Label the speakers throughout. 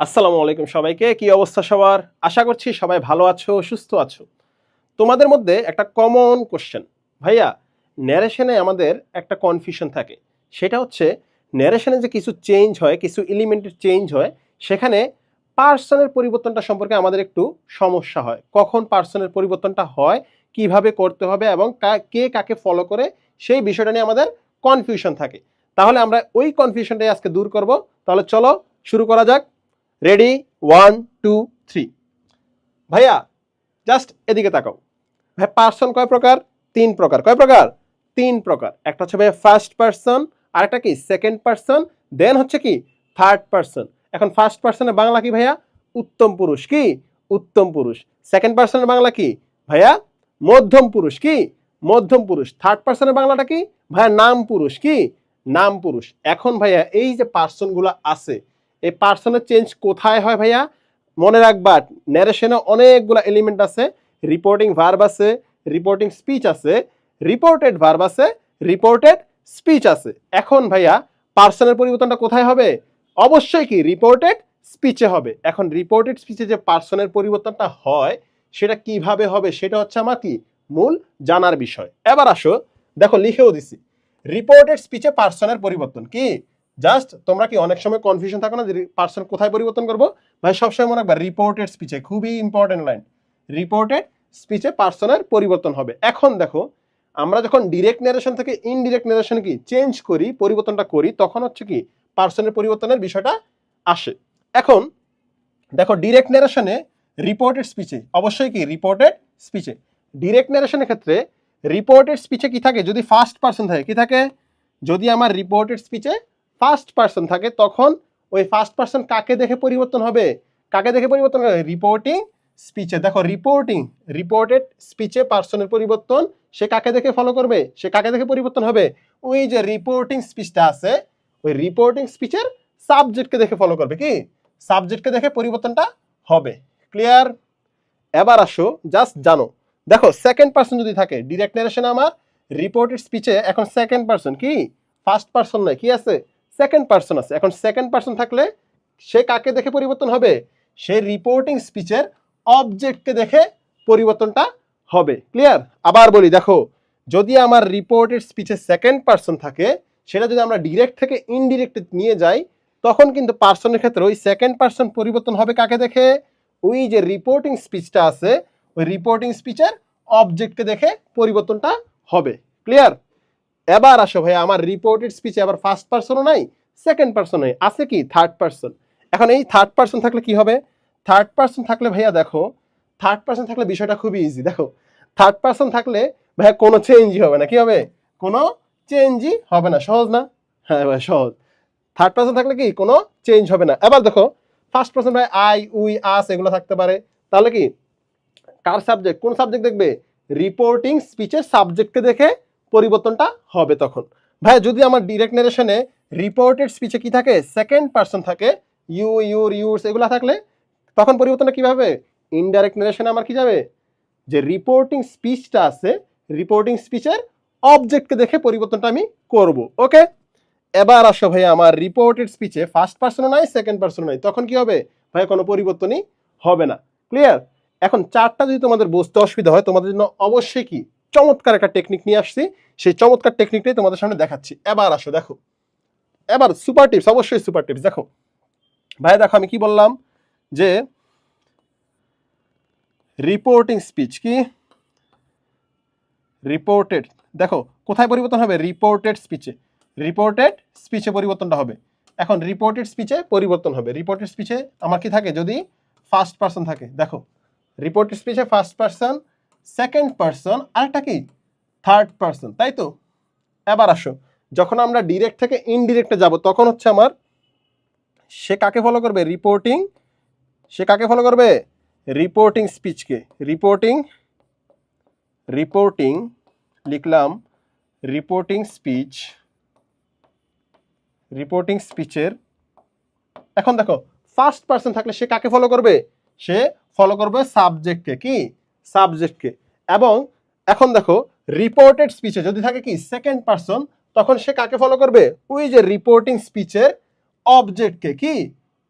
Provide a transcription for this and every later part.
Speaker 1: আসসালামু আলাইকুম সবাইকে। কি অবস্থা সবার? আশা করছি সবাই ভালো আছো, সুস্থ আছো। তোমাদের মধ্যে একটা কমন কোশ্চেন ভাইয়া ন্যারেশনে আমাদের একটা কনফিউশন থাকে। সেটা হচ্ছে ন্যারেশনে যে কিছু চেঞ্জ হয়, কিছু এলিমেন্টের চেঞ্জ হয়, সেখানে পার্সনের পরিবর্তনটা সম্পর্কে আমাদের একটু সমস্যা হয়। কখন পার্সনের পরিবর্তনটা হয়, কীভাবে করতে হবে এবং কে কাকে ফলো করে, সেই বিষয়টা নিয়ে আমাদের কনফিউশন থাকে। তাহলে আমরা ওই কনফিউশনটাই আজকে দূর করব। তাহলে চলো, শুরু করা যাক। রেডি ওয়ান টু থ্রি ভাইয়া জাস্ট এদিকে তাকাও। ভাই পার্সন কয় প্রকার? তিন প্রকার। কয় প্রকার? তিন প্রকার। একটা হচ্ছে ভাইয়া ফার্স্ট পার্সন আরেকটা কি? সেকেন্ড পার্সন দেন হচ্ছে কি? থার্ড পার্সন এখন ফার্স্ট পার্সনের বাংলা কি ভাইয়া? উত্তম পুরুষ। কি? উত্তম পুরুষ। সেকেন্ড পার্সনের বাংলা কি? ভাইয়া, মধ্যম পুরুষ। কি? মধ্যম পুরুষ। থার্ড পার্সনের বাংলাটা কি? ভাইয়া, নাম পুরুষ। কি? নাম পুরুষ। এখন ভাইয়া, এই যে পার্সনগুলো আছে এই পার্সনের চেঞ্জ কোথায় হয় ভাইয়া? মনে রাখবা ন্যারেশনে অনেকগুলো এলিমেন্ট আছে রিপোর্টিং ভার্ব আছে রিপোর্টিং স্পিচ আছে রিপোর্টেড ভার্ব আছে রিপোর্টেড স্পিচ আছে। এখন ভাইয়া, পার্সনের পরিবর্তনটা কোথায় হবে? অবশ্যই কি রিপোর্টেড স্পিচে হবে। এখন রিপোর্টেড স্পিচে যে পার্সনের পরিবর্তনটা হয়, সেটা কীভাবে হবে, সেটা হচ্ছে আমার কি? মূল জানার বিষয়। এবার আসো, দেখো, লিখেও দিছি। রিপোর্টেড স্পিচে পার্সনের পরিবর্তন কি? জাস্ট তোমরা কি অনেক সময় কনফিউশন থাকো না যে পার্সন কোথায় পরিবর্তন করব? ভাই, সবসময় মনে রাখবা রিপোর্টেড স্পিচে খুবই ইম্পর্টেন্ট লাইন রিপোর্টেড স্পিচে পার্সনের পরিবর্তন হবে। এখন দেখো, আমরা যখন ডিরেক্ট ন্যারেশন থেকে ইনডিরেক্ট ন্যারেশন কি চেঞ্জ করি, পরিবর্তনটা করি, তখন হচ্ছে কি পার্সনের পরিবর্তনের বিষয়টা আসে। এখন দেখো ডিরেক্ট ন্যারেশনে রিপোর্টেড স্পিচে অবশ্যই কি রিপোর্টেড স্পিচে ডিরেক্ট ন্যারেশনের ক্ষেত্রে রিপোর্টেড স্পিচে কি থাকে? যদি ফার্স্ট পার্সন থাকে, কি থাকে? যদি আমার রিপোর্টেড স্পিচে ফার্স্ট পার্সন থাকে, তখন ওই ফার্স্ট পার্সন কাকে দেখে পরিবর্তন হবে? কাকে দেখে পরিবর্তন হবে? রিপোর্টিং স্পিচে দেখো রিপোর্টিং রিপোর্টেড স্পিচে পার্সনের পরিবর্তন, সে কাকে দেখে ফলো করবে? সে কাকে দেখে পরিবর্তন হবে? ওই যে রিপোর্টিং স্পিচটা আছে, ওই রিপোর্টিং স্পিচের সাবজেক্টকে দেখে ফলো করবে কি? সাবজেক্টকে দেখে পরিবর্তনটা হবে। ক্লিয়ার এবার আসো জাস্ট জানো। দেখো সেকেন্ড পার্সন যদি থাকে ডিরেক্ট নারেশনে আমার রিপোর্টেড স্পিচে এখন সেকেন্ড পার্সন কি? ফার্স্ট পার্সন নয়, কি আছে? সেকেন্ড পার্সন আছে। এখন সেকেন্ড পার্সন থাকলে সে কাকে দেখে পরিবর্তন হবে? সে রিপোর্টিং স্পিচের অবজেক্টকে দেখে পরিবর্তনটা হবে। ক্লিয়ার আবার বলি, দেখো, যদি আমার রিপোর্টেড স্পিচে সেকেন্ড পার্সন থাকে, সেটা যদি আমরা ডিরেক্ট থেকে ইনডিরেক্টে নিয়ে যাই, তখন কিন্তু পার্সনের ক্ষেত্রে ওই সেকেন্ড পার্সন পরিবর্তন হবে কাকে দেখে? ওই যে রিপোর্টিং স্পিচটা আছে, ওই রিপোর্টিং স্পিচের অবজেক্টকে দেখে পরিবর্তনটা হবে। ক্লিয়ার এবার আসো ভাই আমার রিপোর্টেড স্পিচে আবার ফার্স্ট পার্সনও নাই সেকেন্ড পার্সন নেই, আছে কি থার্ড পার্সন এখন এই থার্ড পার্সন থাকলে কি হবে? থার্ড পার্সন থাকলে ভাইয়া দেখো থার্ড পার্সন থাকলে বিষয়টা খুবই ইজি দেখো থার্ড পার্সন থাকলে ভাইয়া কোনো চেঞ্জই হবে না, কি হবে? কোনো চেঞ্জই হবে না, সহজ না? হ্যাঁ ভাই সহজ। থার্ড পার্সন থাকলে কি কোনো চেঞ্জ হবে না। এবার দেখো ফার্স্ট পার্সন ভাই আই উই আস এগুলো থাকতে পারে, তাহলে কি? কার সাবজেক্ট কোন সাবজেক্ট দেখবে? রিপোর্টিং স্পিচের সাবজেক্টকে দেখে পরিবর্তনটা হবে তখন। ভাই যদি আমার ডিরেক্ট নারেশনে রিপোর্টেড স্পিচে কি থাকে? সেকেন্ড পার্সন থাকে ইউ ইউর ইউরস এগুলো থাকলে, তখন পরিবর্তনটা কীভাবে ইনডাইরেক্ট নারেশনে আমার কি যাবে? যে রিপোর্টিং স্পিচটা আছে রিপোর্টিং স্পিচের অবজেক্টকে দেখে পরিবর্তনটা আমি করব। ওকে এবার আসো ভাই আমার রিপোর্টেড স্পিচে ফার্স্ট পার্সনও নাই সেকেন্ড পার্সনও নাই। তখন কি হবে? ভাই কোনো পরিবর্তনই হবে না। ক্লিয়ার এখন চারটা যদি তোমাদের বুঝতে অসুবিধা হয়, তোমাদের জন্য অবশ্যই কি? চমৎকার একটা টেকনিক নিয়ে আসছি। সেই চমৎকার টেকনিকটাই তোমাদের সামনে দেখাচ্ছি। এবার আসো, দেখো। এবার সুপার টিপস অবশ্যই সুপার টিপস দেখো, ভাই, দেখো, আমি কি বললাম? যে রিপোর্টিং স্পিচ কি? রিপোর্টেড দেখো, কোথায় পরিবর্তন হবে? রিপোর্টেড স্পিচে রিপোর্টেড স্পিচে পরিবর্তনটা হবে। এখন রিপোর্টেড স্পিচে পরিবর্তন হবে। রিপোর্টেড স্পিচে আমার কি থাকে? যদি ফার্স্ট পার্সন থাকে। দেখো রিপোর্টেড স্পিচে ফার্স্ট পার্সন সেকেন্ড পার্সন, আরেকটা কি? থার্ড পার্সন, তাই তো? এবার আসো, যখন আমরা ডিরেক্ট থেকে ইনডিরেক্টে যাব, তখন হচ্ছে আমার, সে কাকে ফলো করবে? রিপোর্টিং, সে কাকে ফলো করবে? রিপোর্টিং স্পিচকে রিপোর্টিং রিপোর্টিং, লিখলাম, রিপোর্টিং স্পিচ রিপোর্টিং স্পিচের এখন দেখো ফার্স্ট পার্সন থাকলে সে কাকে ফলো করবে? সে ফলো করবে সাবজেক্টকে কি? সাবজেক্টকে। এবং এখন দেখো রিপোর্টেড স্পিচে যদি থাকে কি সেকেন্ড পার্সন তখন সে কাকে ফলো করবে? ওই যে রিপোর্টিং স্পিচের অবজেক্টকে কি?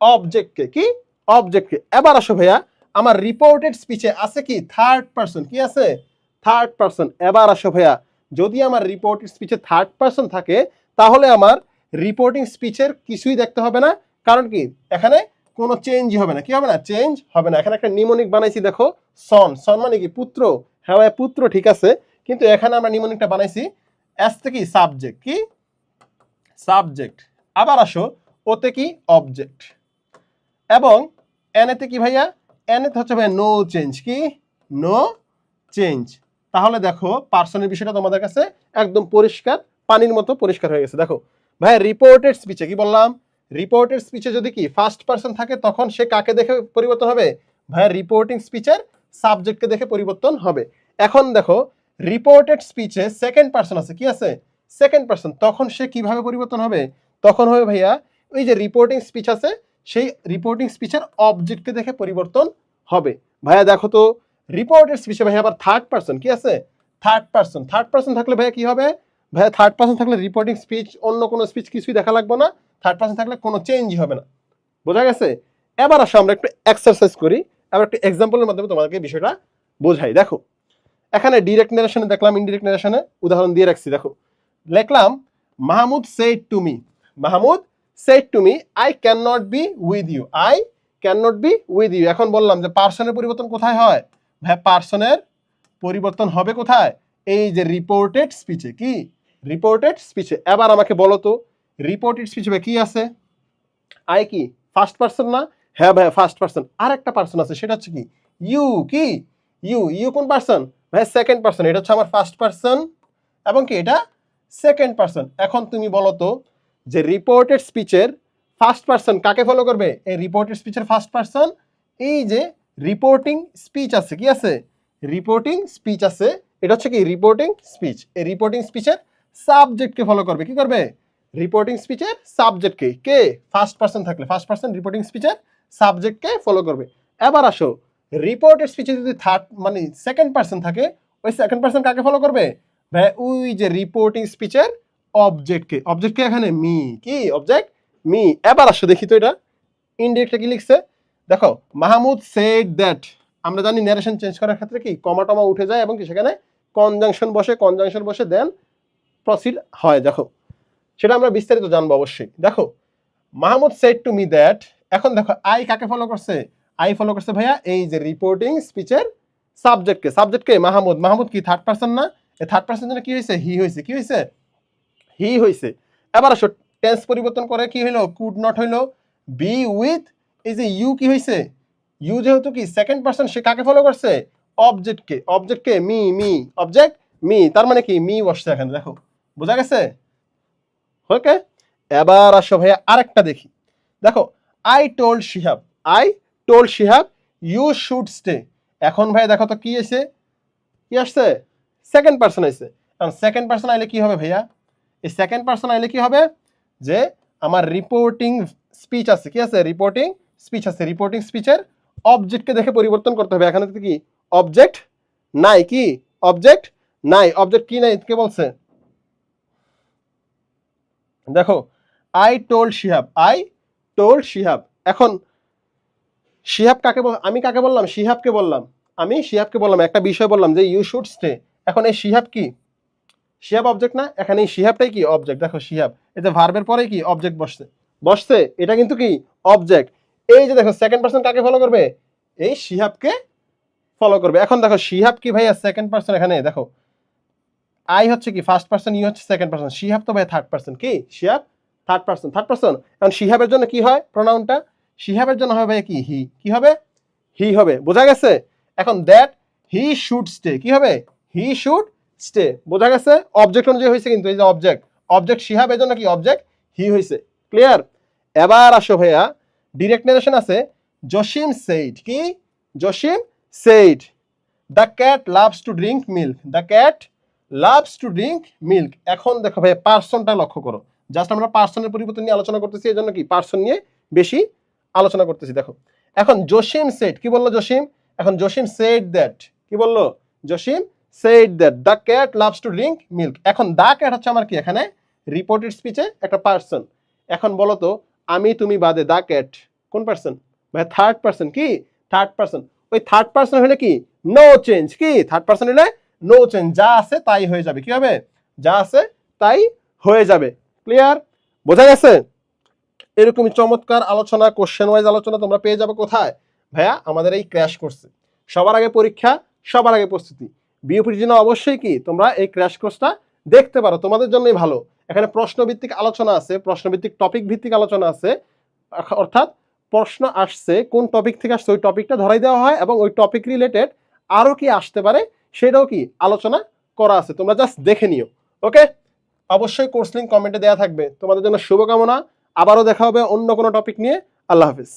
Speaker 1: অবজেক্টকে কি? অবজেক্টকে এবার আসো ভাইয়া, আমার রিপোর্টেড স্পিচে আছে কি? থার্ড পারসন কি আছে? থার্ড পারসন এবার আসো ভাইয়া, যদি আমার রিপোর্টেড স্পিচে থার্ড পারসন থাকে, তাহলে আমার রিপোর্টিং স্পিচের কিছুই দেখতে হবে না। কারণ কি? এখানে কোনো চেঞ্জই হবে না। কি হবে না? চেঞ্জ হবে না। এখানে একটা নিমোনিক বানাইছি, দেখো। সন সন মানে কি? পুত্র। হ্যাঁ পুত্র, ঠিক আছে। কিন্তু এখানে আমরা নিমোনিকটা বানাইছি এস থেকে সাবজেক্ট কি? সাবজেক্ট আবার আসো, ওতে কি? অবজেক্ট এবং এনেতে কি ভাইয়া? এনেতে হচ্ছে ভাইয়া নো চেঞ্জ কি? নো চেঞ্জ তাহলে দেখো পার্সনের বিষয়টা তোমাদের কাছে একদম পরিষ্কার, পানির মতো পরিষ্কার হয়ে গেছে। দেখো, ভাইয়া রিপোর্টেড স্পিচে কি বললাম? রিপোর্টেড স্পিচে যদি কি ফার্স্ট পার্সন থাকে, তখন সে কাকে দেখে পরিবর্তন হবে? ভাইয়া রিপোর্টিং স্পিচের সাবজেক্টকে দেখে পরিবর্তন হবে। এখন দেখো রিপোর্টেড স্পিচে সেকেন্ড পার্সন আছে, কি আছে? সেকেন্ড পার্সন তখন সে কীভাবে পরিবর্তন হবে? তখন হবে ভাইয়া, ওই যে রিপোর্টিং স্পিচ আছে, সেই রিপোর্টিং স্পিচের অবজেক্টকে দেখে পরিবর্তন হবে। ভাইয়া, দেখো তো রিপোর্টেড স্পিচে ভাইয়া আবার থার্ড পার্সন কি আছে? থার্ড পার্সন থার্ড পার্সন থাকলে ভাইয়া কি হবে? ভাইয়া থার্ড পার্সন থাকলে রিপোর্টিং স্পিচ অন্য কোনো স্পিচ কিছুই দেখা লাগবে না। থার্ড পার্সন থাকলে কোনো চেঞ্জই হবে না। বোঝা গেছে? এবার আসো, আমরা একটু এক্সারসাইজ করি। আবার একটু এক্সাম্পলের মাধ্যমে তোমাদেরকে বিষয়টা বোঝাই। দেখো, এখানে ডিরেক্ট নারেশনে দেখলাম ইনডিরেক্ট নারেশনে উদাহরণ দিয়ে রাখছি। দেখো, লিখলাম, Mahmud said to me Mahmud said to me I can not be with you I can not be with you এখন বললাম যে পার্সনের পরিবর্তন কোথায় হয়? ভাই পার্সনের পরিবর্তন হবে কোথায়? এই যে রিপোর্টেড স্পিচে কি? রিপোর্টেড স্পিচে এবার আমাকে বলো তো রিপোর্টেড স্পিচে ভাই কি আছে? আই কি? ফার্স্ট পার্সন না? হ্যাঁ ভাই ফার্স্ট পার্সন আর একটা পার্সন আছে, সেটা হচ্ছে কি? ইউ কি? ইউ ইউ কোন পার্সন ভাই সেকেন্ড পার্সন এটা হচ্ছে আমার ফার্স্ট পার্সন এবং কি এটা? সেকেন্ড পার্সন এখন তুমি বলো তো যে রিপোর্টেড স্পিচের ফার্স্ট পার্সন কাকে ফলো করবে? এই রিপোর্টেড স্পিচের ফার্স্ট পার্সন এই যে রিপোর্টিং স্পিচ আছে, কি আছে? রিপোর্টিং স্পিচ আছে। এটা হচ্ছে কি? রিপোর্টিং স্পিচ এই রিপোর্টিং স্পিচের সাবজেক্টকে ফলো করবে, কি করবে? রিপোর্টিং স্পিচের সাবজেক্টকে কে ফার্স্ট পার্সন থাকলে ফার্স্ট পার্সন রিপোর্টিং স্পিচের সাবজেক্টকে ফলো করবে। এবার আসো রিপোর্টেড স্পিচে যদি থার্ড মানে সেকেন্ড পার্সন থাকে, ওই সেকেন্ড পার্সন কাকে ফলো করবে? ভাই ওই যে রিপোর্টিং স্পিচের অবজেক্টকে অবজেক্টকে এখানে? মি কি? অবজেক্ট মি এবার আসো, দেখি তো এটা। ইনডিরেক্টে কি লিখছে? দেখো, মাহমুদ সেড দ্যাট আমরা জানি ন্যারেশন চেঞ্জ করার ক্ষেত্রে কি? কমা টমা উঠে যায় এবং কি সেখানে কনজাংশন বসে কনজাংশন বসে দেন প্রসিড হয়। দেখো সেটা আমরা বিস্তারিত জানব অবশ্যই। দেখো, Mahmud said to me that এখন দেখো আই কাকে ফলো করছে? আই ফলো করছে ভাইয়া এই যে রিপোর্টিং স্পিচের সাবজেক্টকে সাবজেক্টকে মাহমুদ। মাহমুদ কি থার্ড পার্সন না? এই থার্ড পার্সন জন্য কি হয়েছে? হি হয়েছে। কি হয়েছে? হি হয়েছে। এবার আসো টেন্স পরিবর্তন করে কি হইল? কুড নট হইল। বি উইথ এই যে ইউ কি হয়েছে? ইউ যেহেতু কি সেকেন্ড পার্সন সে কাকে ফলো করছে? অবজেক্টকে অবজেক্টকে মি মি অবজেক্ট মি তার মানে কি মি বসছে এখানে। দেখো, বোঝা গেছে? ওকে? এবার আসো ভাইয়া, আরেকটা দেখি। দেখো I told Shihab I told Shihab you should stay এখন ভাই দেখো তো কি এসে কি আসছে? সেকেন্ড পার্সন আইছে। কারণ সেকেন্ড পার্সন আইলে কি হবে ভাইয়া? এই সেকেন্ড পার্সন আইলে কি হবে? যে আমার রিপোর্টিং স্পিচ আছে। কি আছে? রিপোর্টিং স্পিচ আছে। রিপোর্টিং স্পিচের অবজেক্টকে দেখে পরিবর্তন করতে হবে। এখানে কি? অবজেক্ট নাই কি? অবজেক্ট নাই। অবজেক্ট কি নাই? কে বলছে? দেখো I told Shihab I told Shihab এখন শিহাব কাকে আমি কাকে বললাম? শিহাবকে বললাম। আমি শিহাবকে বললাম, একটা বিষয় বললাম যে ইউ শুড স্টে এখন এই শিহাব কি? শিহাব অবজেক্ট না? এখানে এই শিহাবটাই কি অবজেক্ট দেখো শিহাব এতে ভার্বের পরে কি অবজেক্ট বসছে? বসছে, এটা কিন্তু কি অবজেক্ট এই যে দেখো সেকেন্ড পার্সন কাকে ফলো করবে? এই শিহাবকে ফলো করবে। এখন দেখো শিহাব কি ভাইয়া? সেকেন্ড পার্সন এখানে, দেখো। আই হচ্ছে কি ফার্স্ট পার্সন ইউ হচ্ছে সেকেন্ড পার্সন শিহাব তো ভাই থার্ড পার্সন কি? Shihab third person third person এখন শিহাবের জন্য কি হয়? প্রোনাউনটা শিহাবের জন্য হবে কি? হি কি হবে? হি হবে। বোঝা গেছে? এখন দ্যাট হি শুড স্টে কি হবে? হি শুড স্টে বোঝা গেছে? অবজেক্ট অনুযায়ী হয়েছে কিন্তু, এই যে অবজেক্ট অবজেক্ট শিহাবের জন্য কি? অবজেক্ট হি হয়েছে। ক্লিয়ার এবার আসো ভাইয়া। ডিরেক্ট নারেশন আছে। জসিম সেইড কি? Jasim said the cat loves to drink milk the cat loves to drink milk এখন দেখো ভাই পার্সনটা লক্ষ্য করো। জাস্ট আমরা পার্সনের পরিবর্তন নিয়ে আলোচনা করতেছি এই জন্য কি? পার্সন নিয়ে বেশি আলোচনা করতেছি, দেখো। এখন জসিম সেট কি বলল জসিম এখন জসিম সেট দ্যাট কি বলল? Jasim said that the cat loves to drink milk এখন দ্য ক্যাট হচ্ছে আমার কি এখানে? রিপোর্টেড স্পিচে একটা পার্সন এখন বলো তো, আমি তুমি বাদে দ্য ক্যাট কোন পার্সন ভাই থার্ড পার্সন কি? থার্ড পার্সন ওই থার্ড পার্সন হলে কি? নো চেঞ্জ কি? থার্ড পার্সন হলে নো চেঞ্জ যা আছে তাই হয়ে যাবে। কি হবে যা আছে তাই হয়ে যাবে। ক্লিয়ার বোঝা গেছে? এরকমই চমৎকার আলোচনা কোশ্চেন ওয়াইজ আলোচনা তোমরা পেয়ে যাবে কোথায়? ভাইয়া, আমাদের এই ক্র্যাশ কোর্সে সবার আগে পরীক্ষা, সবার আগে প্রস্তুতি। বিওপির জন্য অবশ্যই কি? তোমরা এই ক্র্যাশ কোর্সটা দেখতে পারো, তোমাদের জন্যই ভালো। এখানে প্রশ্নভিত্তিক আলোচনা আছে, প্রশ্নভিত্তিক টপিক ভিত্তিক আলোচনা আছে। অর্থাৎ প্রশ্ন আসছে, কোন টপিক থেকে আসছে, ওই টপিকটা ধরাই দেওয়া হয় এবং ওই টপিক রিলেটেড আরও কি আসতে পারে সেটাও কি আলোচনা করা আছে? তোমরা জাস্ট দেখে নিও। ওকে অবশ্যই কোর্স লিঙ্ক কমেন্টে দেওয়া থাকবে। তোমাদের জন্য শুভকামনা। আবারও দেখা হবে অন্য কোনো টপিক নিয়ে। আল্লাহ হাফিজ।